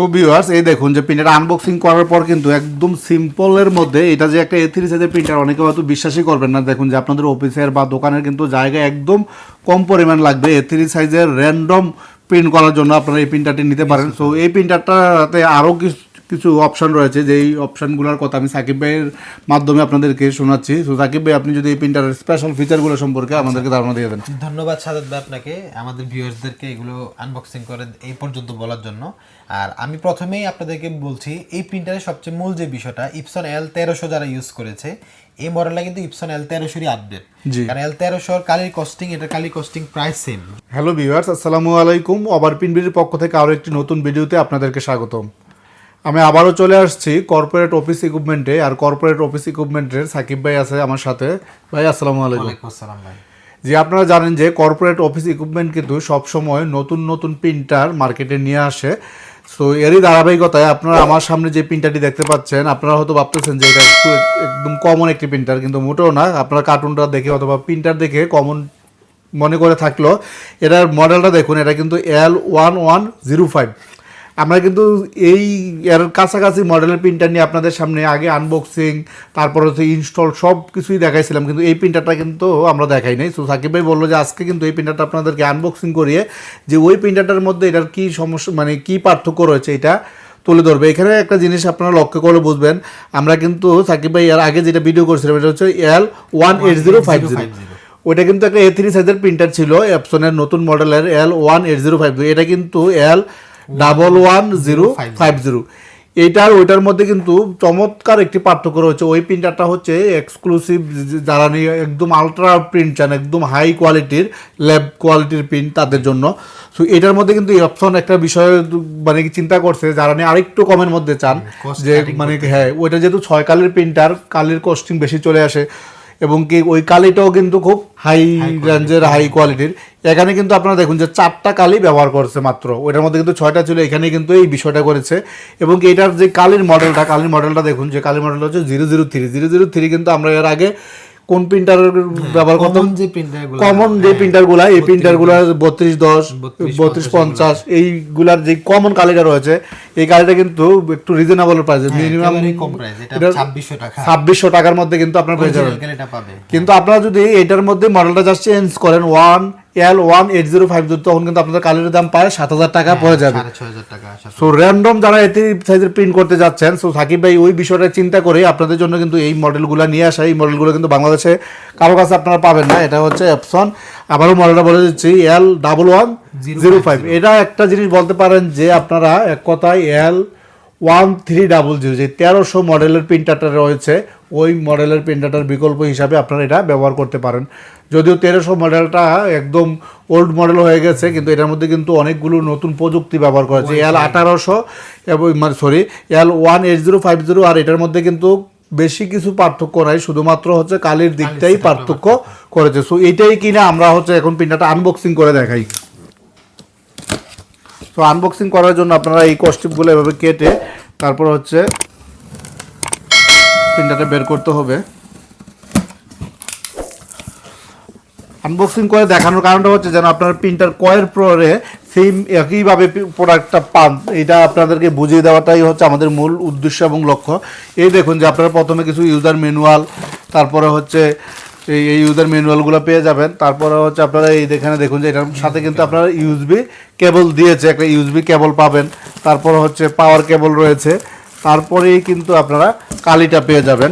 So viewers এই দেখুন যে প্রিন্টার আনবক্সিং করার পর কিন্তু একদম সিম্পলের মধ্যে এটা যে একটা এ থ্রি সাইজের প্রিন্টার অনেকে হয়তো বিশ্বাসই করবেন না। দেখুন যে আপনাদের অফিসের বা দোকানের কিন্তু জায়গা একদম কম পরিমাণ লাগবে এ থ্রি সাইজের র্যান্ডম প্রিন্ট করার জন্য আপনারা এই প্রিন্টারটি নিতে পারেন। সো এই প্রিন্টারটাতে আরও কিছু কিছু অপশন রয়েছে যে এই অপশনগুলোর কথা আমি সাকিব ভাইয়ের মাধ্যমে আপনাদেরকে শোনাচ্ছি। সো সাকিব ভাই আপনি যদি এই প্রিন্টারের স্পেশাল ফিচারগুলো সম্পর্কে আমাদেরকে ধারণা দিয়ে দেন। ধন্যবাদ সাদাত ভাই আপনাকে। আমাদের ভিউয়ার্সদেরকে এগুলো আনবক্সিং করে এই পর্যন্ত বলার জন্য। আর আমি প্রথমেই আপনাদেরকে বলছি এই প্রিন্টারের সবচেয়ে মূল যে বিষয়টা ইপসন এল তেরোশো যারা ইউজ করেছে এই মডেলটা কিন্তু ইপসন এল তেরোশোরই আপডেট। কারণ এল তেরোশোর কালির কস্টিং এটা কালির কস্টিং প্রায় সেম হ্যালো ভিউয়ার্স আসসালামু আলাইকুম। ওভার পিনবির পক্ষ থেকে আরও একটি নতুন ভিডিওতে আপনাদেরকে স্বাগতম। আমি আবারও চলে আসছি কর্পোরেট অফিস ইকুইপমেন্টে আর কর্পোরেট অফিস ইকুইপমেন্টের সাকিব ভাই আছে আমার সাথে। ভাই আসসালামু আলাইকুম। আসসালাম ভাই। যে আপনারা জানেন যে কর্পোরেট অফিস ইকুইপমেন্ট কিন্তু সবসময় নতুন নতুন প্রিন্টার মার্কেটে নিয়ে আসে। সো এরই ধারাবাহিকতায় আপনারা আমার সামনে যে প্রিন্টারটি দেখতে পাচ্ছেন আপনারা হয়তো ভাবতেছেন যে এটা একটু একদম কমন একটি প্রিন্টার কিন্তু মোটেও না। আপনারা কার্টুনটা দেখে অথবা প্রিন্টার দেখে কমন মনে করে থাকল। এটার মডেলটা দেখুন এটা কিন্তু L one one zero five আমরা কিন্তু এই এর কাছাকাছি মডেলের প্রিন্টার নিয়ে আপনাদের সামনে আগে আনবক্সিং তারপর হচ্ছে ইনস্টল সব কিছুই দেখাইছিলাম কিন্তু এই প্রিন্টারটা কিন্তু আমরা দেখাই নাই। সো সাকিব ভাই বলল যে আজকে কিন্তু এই প্রিন্টারটা আপনাদেরকে আনবক্সিং করিয়ে যে ওই প্রিন্টারটার মধ্যে এটার কী সমস্যা মানে কী পার্থক্য রয়েছে এটা তুলে ধরবে। এখানে একটা জিনিস আপনারা লক্ষ্য করে বুঝবেন আমরা কিন্তু সাকিব ভাই এর আগে যেটা ভিডিও করছিলাম এটা হচ্ছে L one eight zero five zero ওইটা কিন্তু একটা এ থ্রি সাইজের প্রিন্টার ছিল অ্যাপসনের নতুন মডেলের L one eight zero five এটা কিন্তু L double one zero five zero. এইটার ওইটার মধ্যে কিন্তু চমৎকার একটি পার্থক্য রয়েছে। ওই প্রিন্টারটা হচ্ছে এক্সক্লুসিভ যারা নিয়ে একদম আলট্রা প্রিন্ট চান একদম হাই কোয়ালিটির ল্যাব কোয়ালিটির প্রিন্ট তাদের জন্য। সো এটার মধ্যে কিন্তু এই অপশন একটা বিষয় মানে কি চিন্তা করছে যারা নিয়ে আরেকটু কমের মধ্যে চান যে মানে হ্যাঁ ওইটা যেহেতু ছয় কালের প্রিন্টার কালের কস্টিং বেশি চলে আসে। এবং কি ওই কালিটাও কিন্তু খুব হাই রেঞ্জের হাই কোয়ালিটির এখানে কিন্তু আপনারা দেখুন যে চারটা কালি ব্যবহার করছে মাত্র। ওইটার মধ্যে কিন্তু ছয়টা ছিল এখানে কিন্তু এই বিষয়টা করেছে। এবং কি এটার যে কালির মডেলটা কালির মডেলটা দেখুন যে কালির মডেলটা হচ্ছে zero zero three zero zero three কিন্তু আমরা এর আগে কোন প্রিন্টার ব্যবহার করতাম? কমন যে প্রিন্টারগুলো কমন যে প্রিন্টারগুলো এই প্রিন্টারগুলো বত্রিশ দশ বত্রিশ পঞ্চাশ এইগুলার যে কমন কালিটা রয়েছে এই কালিটা কিন্তু একটু রিজনেবল প্রাইসে মিনিমাম কম প্রাইস এটা এটা- ছাব্বিশশো টাকা। ছাব্বিশশো টাকার মধ্যে কিন্তু আপনার পেয়ে যাবেন। কিন্তু আপনারা যদি এটার মধ্যে মডেলটা জাস্ট চেঞ্জ করেন one L one eight zero five তখন কিন্তু আপনাদের কালির দাম পায় সাত হাজার টাকা পড়ে যাবে। সো র্যান্ডম যারা এতে সাইজের প্রিন্ট করতে যাচ্ছেন সো সাকিব ভাই ওই বিষয়টা চিন্তা করে আপনাদের জন্য কিন্তু এই মডেলগুলো নিয়ে আসা এই মডেলগুলো কিন্তু বাংলাদেশে কারও কাছে আপনারা পাবেন না এটা হচ্ছে অপশন আবারও মডেলটা বলে দিচ্ছি L double one zero five এটা একটা জিনিস বলতে পারেন যে আপনারা এক কথায় L one three double zero যে তেরোশো মডেলের প্রিন্টারটা রয়েছে ওই মডেলের প্রিন্টারটার বিকল্প হিসাবে আপনারা এটা ব্যবহার করতে পারেন। যদিও তেরোশো মডেলটা একদম ওল্ড মডেল হয়ে গেছে কিন্তু এটার মধ্যে কিন্তু অনেকগুলো নতুন প্রযুক্তি ব্যবহার করা হয়েছে। এল আঠারোশো এবং মানে sorry L one eight zero five zero আর এটার মধ্যে কিন্তু বেশি কিছু পার্থক্য নাই শুধুমাত্র হচ্ছে কালির দিকটাই পার্থক্য করেছে। সো এটাই কিনা আমরা হচ্ছে এখন প্রিন্টারটা আনবক্সিং করে দেখাই। তো আনবক্সিং করার জন্য আপনারা এই কস্টিপগুলো এভাবে কেটে তারপর হচ্ছে প্রিন্টারটা বের করতে হবে। আনবক্সিং করে দেখানোর কারণটা হচ্ছে যেন আপনার প্রিন্টার কয়ের পরে সেম একইভাবে প্রোডাক্টটা পান। এটা আপনাদেরকে বুঝিয়ে দেওয়াটাই হচ্ছে আমাদের মূল উদ্দেশ্য এবং লক্ষ্য। এই দেখুন যে আপনারা প্রথমে কিছু ইউজার ম্যানুয়াল তারপরে হচ্ছে এই এই ইউজার ম্যানুয়ালগুলো পেয়ে যাবেন। তারপরে হচ্ছে আপনারা এই এখানে দেখুন যে এটার সাথে কিন্তু আপনারা ইউএসবি কেবল দিয়েছে, একটা ইউএসবি কেবল পাবেন। তারপর হচ্ছে পাওয়ার কেবল রয়েছে। তারপরেই কিন্তু আপনারা কালিটা পেয়ে যাবেন।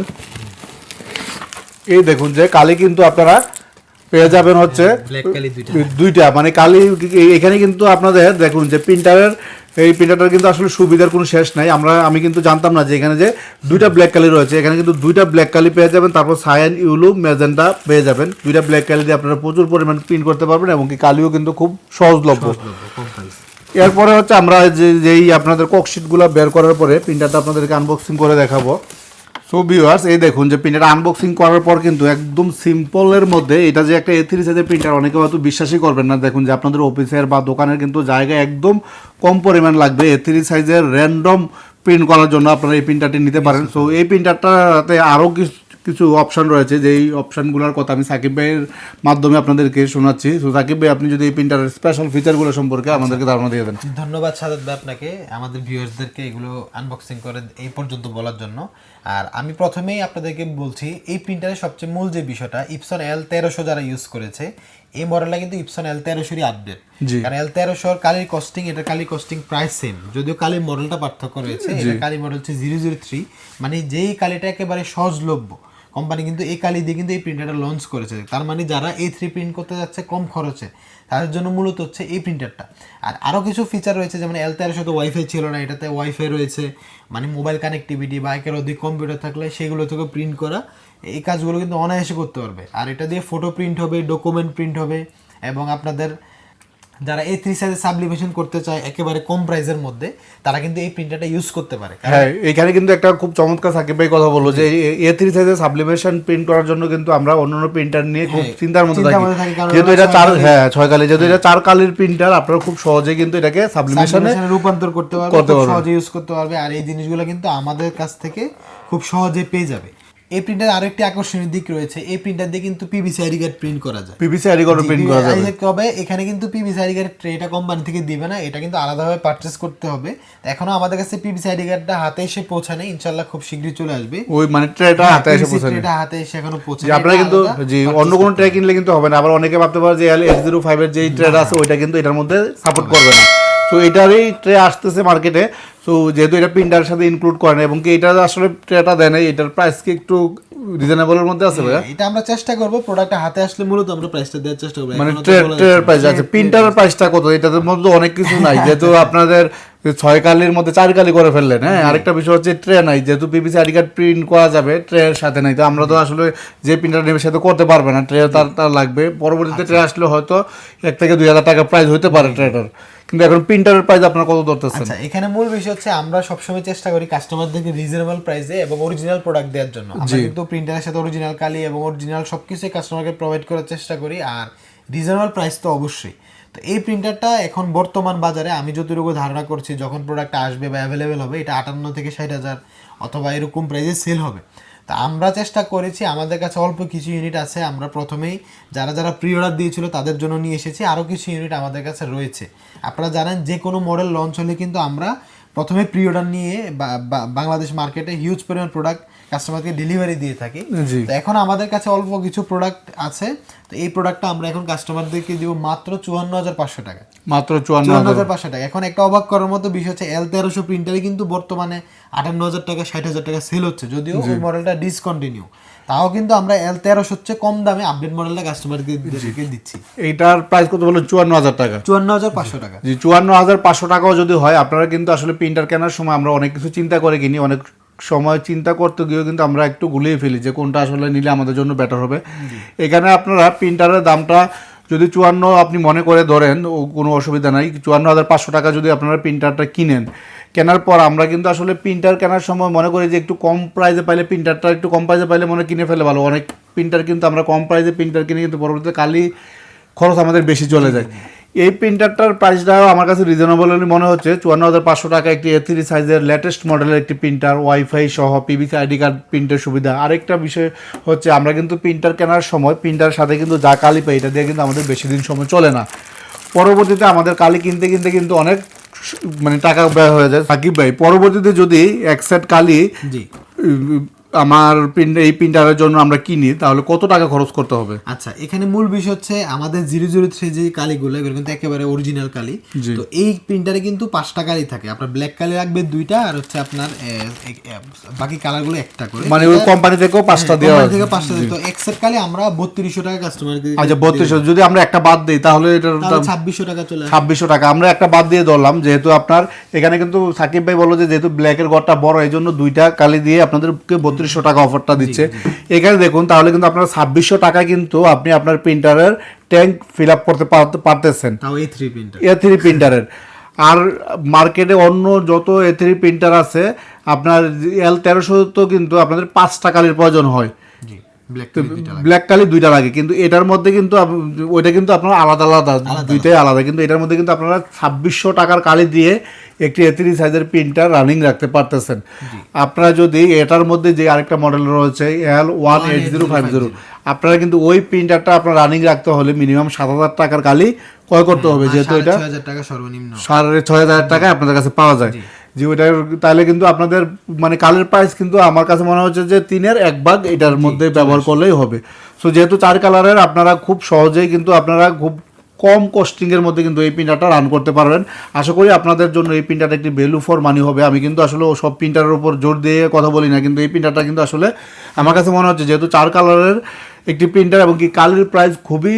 এই দেখুন যে কালি কিন্তু আপনারা পেয়ে যাবেন হচ্ছে দুইটা। মানে কালি এখানে কিন্তু আপনাদের দেখুন যে প্রিন্টারের এই প্রিন্টারটার কিন্তু আসলে সুবিধার কোনো শেষ নাই। আমরা আমি কিন্তু জানতাম না যে এখানে যে দুইটা ব্ল্যাক কালি রয়েছে। এখানে কিন্তু দুইটা ব্ল্যাক কালি পেয়ে যাবেন তারপর সায়ান ইউলু ম্যাজেন্টা পেয়ে যাবেন। দুইটা ব্ল্যাক কালি দিয়ে আপনারা প্রচুর পরিমাণ প্রিন্ট করতে পারবেন এবং কি কালিও কিন্তু খুব সহজলভ্য। এরপরে হচ্ছে আমরা যে যেই আপনাদের ককশিটগুলো বের করার পরে প্রিন্টারটা আপনাদেরকে আনবক্সিং করে দেখাবো। সো ভিউয়ার্স এই দেখুন যে প্রিন্টার আনবক্সিং করার পর কিন্তু একদম সিম্পলের মধ্যে এটা যে একটা এ থ্রি সাইজের প্রিন্টার অনেকে হয়তো বিশ্বাসই করবেন না। দেখুন যে আপনাদের অফিসের বা দোকানের কিন্তু জায়গা একদম কম পরিমাণ লাগবে এ থ্রি সাইজের র্যান্ডম প্রিন্ট করার জন্য আপনারা এই প্রিন্টারটি নিতে পারেন। সো এই প্রিন্টারটাতে আরও কিছু কিছু অপশন রয়েছে যেই অপশনগুলোর কথা আমি সাকিব ভাইয়ের মাধ্যমে আপনাদেরকে শোনাচ্ছি। তো সাকিব ভাই আপনি যদি এই প্রিন্টারের স্পেশাল ফিচারগুলো সম্পর্কে আমাদেরকে ধারণা দিয়ে দেন। ধন্যবাদ সাদাত ভাই আপনাকে আমাদের ভিউয়ার্সদেরকে এগুলো আনবক্সিং করে এই পর্যন্ত বলার জন্য। আর আমি প্রথমেই আপনাদেরকে বলছি এই প্রিন্টারের সবচেয়ে মূল যে বিষয়টা ইপসন এল তেরোশো যারা ইউজ করেছে এই মডেলটা কিন্তু ইপসন এল তেরোশোরই আপডেট। কারণ এল তেরোশোর কালির কস্টিং এটা কালির কস্টিং প্রায় সেম যদিও কালির মডেলটা পার্থক্য রয়েছে এটা কালি মডেল হচ্ছে জিরো জিরো থ্রি মানে যেই কালিটা একেবারে সহজলভ্য। কোম্পানি কিন্তু এই কালি দিয়ে কিন্তু এই প্রিন্টারটা লঞ্চ করেছে। তার মানে যারা এই থ্রি প্রিন্ট করতে যাচ্ছে কম খরচে, তাদের জন্য মূলত হচ্ছে এই প্রিন্টারটা আর আরও কিছু ফিচার রয়েছে, যেমন এল তেরোশো তো ওয়াইফাই ছিল না, এটাতে ওয়াইফাই রয়েছে মানে মোবাইল কানেক্টিভিটি বা একের অধিক কম্পিউটার থাকলে সেগুলো থেকে প্রিন্ট করা, এই কাজগুলো কিন্তু অনায়াসে করতে পারবে। আর এটা দিয়ে ফটো প্রিন্ট হবে ডকুমেন্ট প্রিন্ট হবে, এবং আপনাদের যারা এই থ্রি সাইজে সাবলিমেশন করতে চায় একেবারে কম প্রাইসের মধ্যে তারা কিন্তু এই প্রিন্টারটা ইউজ করতে পারে। হ্যাঁ এখানে কিন্তু একটা খুব চমৎকার সাকিব ভাই কথা বলল যে এ থ্রি সাইজের সাবলিমেশন প্রিন্ট করার জন্য কিন্তু আমরা অন্যান্য প্রিন্টার নিয়ে খুব চিন্তার মধ্যে থাকি। যেহেতু এটা চার হ্যাঁ ছয় কালি যেহেতু এটা চার কালির প্রিন্টার আপনারা খুব সহজে কিন্তু এটাকে সাবলিমেশনে রূপান্তর করতে পারবে খুব পারবে। সহজে ইউজ করতে পারবে আর এই জিনিসগুলো কিন্তু আমাদের কাছ থেকে খুব সহজে পেয়ে যাবে। এই প্রিন্টার আরও একটি আকর্ষণীয় দিক রয়েছে। এই প্রিন্টার দিয়ে কিন্তু পিভিসি আইডি কার্ড প্রিন্ট করা যায়। পিভিসি আইডি করে প্রিন্ট করা যাবে। তবে এখানে কিন্তু পিভিসি আইডি কার্ড ট্রেটা কোম্পানি থেকে দিবে না। এটা কিন্তু আলাদাভাবে পারচেস করতে হবে। এখনও আমাদের কাছে পিভিসি আইডি কার্ডটা হাতে এসে পৌঁছানে ইনশাল্লাহ খুব শীঘ্রই চলে আসবে। ওই মানে ট্রেটা হাতে এসে পৌঁছানো ট্রেটা হাতে এসে এখনও পৌঁছায় আপনারা কিন্তু জি অন্য কোনো ট্রে কিনলে কিন্তু হবে না। আবার অনেকে ভাবতে পারে যে এল এইট জিরো ফাইভের যে ট্রেটা আছে ওইটা কিন্তু এটার মধ্যে সাপোর্ট করবে না। তো এটারই ট্রে আসতেছে মার্কেটে সো যেহেতু এটা প্রিন্টার সাথে ইনক্লুড করে এবং কি এটা আসলে ট্রেটা দেয় না এটার প্রাইস কি একটু রিজনেবলের মধ্যে আছে ভাইয়া? এটা আমরা চেষ্টা করব প্রোডাক্টটা হাতে আসলে মূলত আমরা প্রাইসটা দেওয়ার চেষ্টা করব। মানে ট্রের প্রাইস আছে প্রিন্টারের প্রাইসটা কত? এটার মধ্যে অনেক কিছু নাই। যেহেতু আপনাদের ছয় কালির মধ্যে চার কালি করে ফেললেন হ্যাঁ? আরেকটা বিষয় হচ্ছে ট্রে নাই যেহেতু পিপিসি আইডি কার্ড প্রিন্ট করা যাবে ট্রের সাথে নাই তো আমরা তো আসলে যে প্রিন্টার নেবে সে তো করতে পারবে না ট্রে তার তার লাগবে। পরবর্তীতে ট্রে আসলে হয়তো এক থেকে দুই হাজার টাকা প্রাইস হতে পারে ট্রেটার। কিন্তু এখন প্রিন্টারের প্রাইস আপনারা কত ধরতেছেন? আচ্ছা এখানে মূল বিষয় হচ্ছে আমরা সবসময় চেষ্টা করি কাস্টমারদেরকে রিজনেবল প্রাইসে এবং অরিজিনাল প্রোডাক্ট দেওয়ার জন্য। আমরা কিন্তু প্রিন্টারের সাথে অরিজিনাল কালি এবং অরিজিনাল সবকিছুই কাস্টমারকে প্রোভাইড করার চেষ্টা করি আর রিজনেবল প্রাইস তো অবশ্যই। তো এই প্রিন্টারটা এখন বর্তমান বাজারে আমি যতটুকু ধারণা করছি, যখন প্রোডাক্টটা আসবে বা অ্যাভেলেবেল হবে, এটা আটান্ন থেকে ষাট হাজার অথবা এরকম প্রাইসে সেল হবে। তা আমরা চেষ্টা করেছি, আমাদের কাছে অল্প কিছু ইউনিট আছে, আমরা প্রথমেই যারা যারা প্রি অর্ডার দিয়েছিল তাদের জন্য নিয়ে এসেছি আরও কিছু ইউনিট আমাদের কাছে রয়েছে। আপনারা জানেন যে কোনো মডেল লঞ্চ হলে কিন্তু আমরা প্রথমে প্রি অর্ডার নিয়ে বাংলাদেশ মার্কেটে হিউজ পরিমাণ প্রোডাক্ট কাস্টমারকে ডেলিভারি দিয়ে থাকি। তো এখন আমাদের কাছে অল্প কিছু প্রোডাক্ট আছে। তো এই প্রোডাক্টটা আমরা এখন কাস্টমারদেরকে দিব মাত্র চুয়ান্ন হাজার পাঁচশো টাকা। মাত্র চুয়ান্ন হাজার পাঁচশো টাকা। এখন একটা অবাক করার মতো বিষয় হচ্ছে এল তেরোশো প্রিন্টারে কিন্তু বর্তমানে আটান্ন হাজার টাকা ষাট হাজার টাকা সেল হচ্ছে। যদিও ওই মডেলটা ডিসকন্টিনিউ তাও কিন্তু আমরা এল তেরোশো হচ্ছে কম দামে আপডেট মডেলটা কাস্টমারকে দিচ্ছি। এইটার প্রাইস কত বলুন চুয়ান্ন হাজার টাকা। চুয়ান্ন হাজার পাঁচশো টাকা। জি চুয়ান্ন হাজার পাঁচশো টাকাও যদি হয় আপনারা কিন্তু আসলে প্রিন্টার কেনার সময় আমরা অনেক কিছু চিন্তা করে কিনি অনেক সময় চিন্তা করতে গিয়েও কিন্তু আমরা একটু গুলিয়ে ফেলি যে কোনটা আসলে নিলে আমাদের জন্য বেটার হবে। এখানে আপনারা প্রিন্টারের দামটা যদি চুয়ান্ন আপনি মনে করে ধরেন ও কোনো অসুবিধা নাই। চুয়ান্ন হাজার পাঁচশো টাকা যদি আপনারা প্রিন্টারটা কিনেন কেনার পর আমরা কিন্তু আসলে প্রিন্টার কেনার সময় মনে করি যে একটু কম প্রাইসে পাইলে প্রিন্টারটা একটু কম প্রাইসে পাইলে মনে কিনে ফেলে ভালো। অনেক প্রিন্টার কিন্তু আমরা কম প্রাইসে প্রিন্টার কিনে কিন্তু পরবর্তীতে কালি খরচ আমাদের বেশি চলে যায়। এই প্রিন্টারটার প্রাইসটাও আমার কাছে রিজনেবল মনে হচ্ছে। চুয়ান্ন হাজার পাঁচশো টাকা একটি এ থ্রি সাইজের লেটেস্ট মডেলের একটি প্রিন্টার ওয়াইফাই সহ পিভিসি আইডি কার্ড প্রিন্টের সুবিধা। আরেকটা বিষয় হচ্ছে আমরা কিন্তু প্রিন্টার কেনার সময় প্রিন্টারের সাথে কিন্তু যা কালি পাই এটা দিয়ে কিন্তু আমাদের বেশি দিন সময় চলে না। পরবর্তীতে আমাদের কালি কিনতে কিনতে কিন্তু অনেক মানে টাকা ব্যয় হয়ে যায় সাকিব ভাই পরবর্তীতে যদি এক সেট কালি আমার এই প্রিন্টারের জন্য আমরা কিনি তাহলে কত টাকা খরচ করতে হবে? আচ্ছা এখানে মূল বিষয় হচ্ছে আমাদের জিরো জিরো থ্রি যে কালিগুলো এগুলো কিন্তু একেবারে অরিজিনাল কালি। তো এই প্রিন্টারে কিন্তু পাঁচটা কালি থাকে। আপনার ব্ল্যাক কালি রাখবে দুইটা আর হচ্ছে আপনার বাকি কালারগুলো একটা করে। মানে ওই কোম্পানি থেকেও পাঁচটা দেওয়া কোম্পানি থেকে পাঁচটা দিত এক্সেট কালি আমরা বত্রিশশো টাকা কাস্টমারকে আচ্ছা বত্রিশশো যদি আমরা একটা বাদ দিই তাহলে এটার তাহলে ছাব্বিশশো টাকা চলে ছাব্বিশশো টাকা। আমরা একটা বাদ দিয়ে ধরলাম যেহেতু আপনার এখানে কিন্তু সাকিব ভাই বলল যে যেহেতু ব্ল্যাকের ঘরটা বড় এই জন্য দুইটা কালি দিয়ে আপনাদেরকে বত্রিশশো টাকা অফারটা দিচ্ছে। এখানে দেখুন তাহলে কিন্তু আপনার ছাব্বিশশো টাকা কিন্তু আপনি আপনার প্রিন্টারের ট্যাঙ্ক ফিল আপ করতে পারতে- পারতেছেন। এ থ্রি প্রিন্টারের আর মার্কেটে অন্য যত এ থ্রি প্রিন্টার আছে আপনার এল তেরোশো তো কিন্তু আপনাদের পাঁচ কালির প্রয়োজন হয়। ব্ল্যাক কালি দুইটা লাগে। কিন্তু এটার মধ্যে কিন্তু ওইটা কিন্তু আপনার আলাদা আলাদা দুইটাই আলাদা। কিন্তু এটার মধ্যে কিন্তু আপনারা ছাব্বিশশো টাকার কালি দিয়ে একটি এতিরি সাইজের প্রিন্টার রানিং রাখতে পারতেছেন। আপনারা যদি এটার মধ্যে যে আরেকটা মডেল রয়েছে L one eight zero five zero আপনারা কিন্তু ওই প্রিন্টারটা আপনার রানিং রাখতে হলে মিনিমাম সাত হাজার টাকার কালি ক্রয় করতে হবে যেহেতু এটা ছয় হাজার টাকা সর্বনিম্ন। সাড়ে ছয় হাজার টাকায় আপনাদের কাছে পাওয়া যায়। যে ওইটার তাহলে কিন্তু আপনাদের মানে কালের প্রাইস কিন্তু আমার কাছে মনে হচ্ছে যে তিনের এক ভাগ এটার মধ্যে ব্যবহার করলেই হবে। সো যেহেতু চার কালারের আপনারা খুব সহজেই কিন্তু আপনারা খুব কম কস্টিংয়ের মধ্যে কিন্তু এই প্রিন্টারটা রান করতে পারবেন। আশা করি আপনাদের জন্য এই প্রিন্টারটা একটি ভ্যালু ফর মানি হবে। আমি কিন্তু আসলে ও সব প্রিন্টারের উপর জোর দিয়ে কথা বলি না কিন্তু এই প্রিন্টারটা কিন্তু আসলে আমার কাছে মনে হচ্ছে যেহেতু চার কালারের একটি প্রিন্টার এবং কি কালের প্রাইস খুবই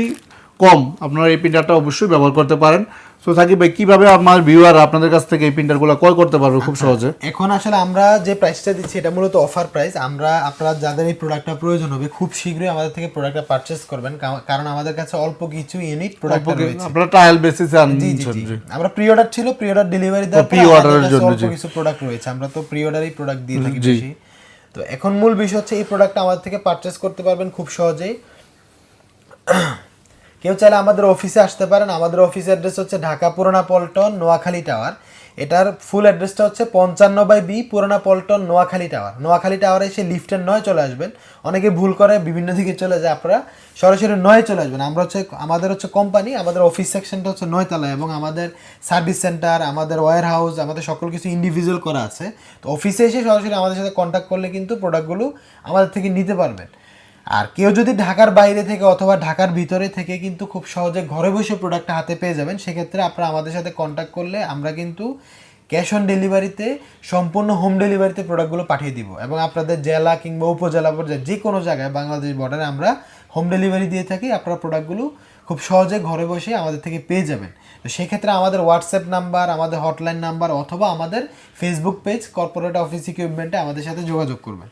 কম আপনারা এই প্রিন্টারটা অবশ্যই ব্যবহার করতে পারেন। সো থাকি ভাই কীভাবে আমার ভিউয়ার আপনাদের কাছ থেকে এই প্রিন্টারগুলো ক্রয় করতে পারবে খুব সহজে? এখন আসলে আমরা যে প্রাইসটা দিচ্ছি এটা মূলত অফার প্রাইস আমরা আপনারা যাদের এই প্রোডাক্টটা প্রয়োজন হবে খুব শীঘ্রই আমাদের থেকে প্রোডাক্টটা পারচেস করবেন। কারণ আমাদের কাছে অল্প কিছু ইউনিট প্রোডাক্ট রয়েছে। আপনারা ট্রায়াল বেসিসে জি আনছেন জি জি। আমরা প্রি অর্ডার ছিল প্রি অর্ডার ডেলিভারি দেওয়ার পর কাছে জন্য, অল্প কিছু প্রোডাক্ট রয়েছে। আমরা তো প্রি অর্ডারই প্রোডাক্ট দিয়ে থাকি বেশি। তো এখন মূল বিষয় হচ্ছে এই প্রোডাক্টটা আমাদের থেকে পারচেস করতে পারবেন খুব সহজেই। কেউ চাইলে আমাদের অফিসে আসতে পারেন। আমাদের অফিস অ্যাড্রেস হচ্ছে ঢাকা পুরানা পল্টন, নোয়াখালী টাওয়ার এটার ফুল অ্যাড্রেসটা হচ্ছে পঞ্চান্ন বাই বি পুরানা পল্টন, নোয়াখালী টাওয়ার নোয়াখালী টাওয়ারে এসে লিফটের নয় চলে আসবেন। অনেকে ভুল করে, বিভিন্ন দিকে চলে যায়। আপনারা সরাসরি নয় চলে আসবেন। আমরা হচ্ছে, আমাদের হচ্ছে কোম্পানি আমাদের অফিস সেকশনটা হচ্ছে নয়তলায় এবং আমাদের সার্ভিস সেন্টার আমাদের ওয়্যার হাউস আমাদের সকল কিছু ইন্ডিভিজুয়াল করা আছে। তো অফিসে এসে সরাসরি আমাদের সাথে কন্ট্যাক্ট করলে কিন্তু প্রোডাক্টগুলো আমাদের থেকে নিতে পারবেন। আর কেউ যদি ঢাকার বাইরে থেকে অথবা ঢাকার ভিতরে থেকে কিন্তু খুব সহজে ঘরে বসে প্রোডাক্টটা হাতে পেয়ে যাবেন, সেক্ষেত্রে আপনারা আমাদের সাথে কন্ট্যাক্ট করলে আমরা কিন্তু ক্যাশ অন ডেলিভারিতে সম্পূর্ণ হোম ডেলিভারিতে প্রোডাক্টগুলো পাঠিয়ে দিব। এবং আপনাদের জেলা কিংবা উপজেলা পর্যায়ে যে কোনো জায়গায় বাংলাদেশ বর্ডারে আমরা হোম ডেলিভারি দিয়ে থাকি, আপনারা প্রোডাক্টগুলো খুব সহজে ঘরে বসে আমাদের থেকে পেয়ে যাবেন। তো সেক্ষেত্রে আমাদের হোয়াটসঅ্যাপ নাম্বার আমাদের হটলাইন নাম্বার অথবা আমাদের ফেসবুক পেজ কর্পোরেট অফিস ইকুইপমেন্টে আমাদের সাথে যোগাযোগ করবেন।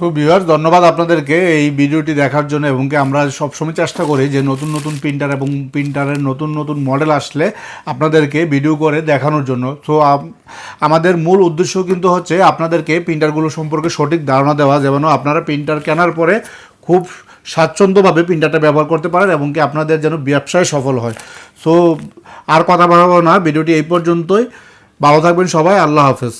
সো ভিউয়ার্স ধন্যবাদ আপনাদেরকে এই ভিডিওটি দেখার জন্য এবং কি আমরা সবসময় চেষ্টা করি যে নতুন নতুন প্রিন্টার এবং প্রিন্টারের নতুন নতুন মডেল আসলে আপনাদেরকে ভিডিও করে দেখানোর জন্য। তো আমাদের মূল উদ্দেশ্য কিন্তু হচ্ছে আপনাদেরকে প্রিন্টারগুলো সম্পর্কে সঠিক ধারণা দেওয়া যেমন আপনারা প্রিন্টার কেনার পরে খুব স্বাচ্ছন্দ্যভাবে প্রিন্টারটা ব্যবহার করতে পারেন এবং কি আপনাদের যেন ব্যবসায় সফল হয়। সো আর কথা বাড়াবো না, ভিডিওটি এই পর্যন্তই। ভালো থাকবেন সবাই, আল্লাহ হাফেজ।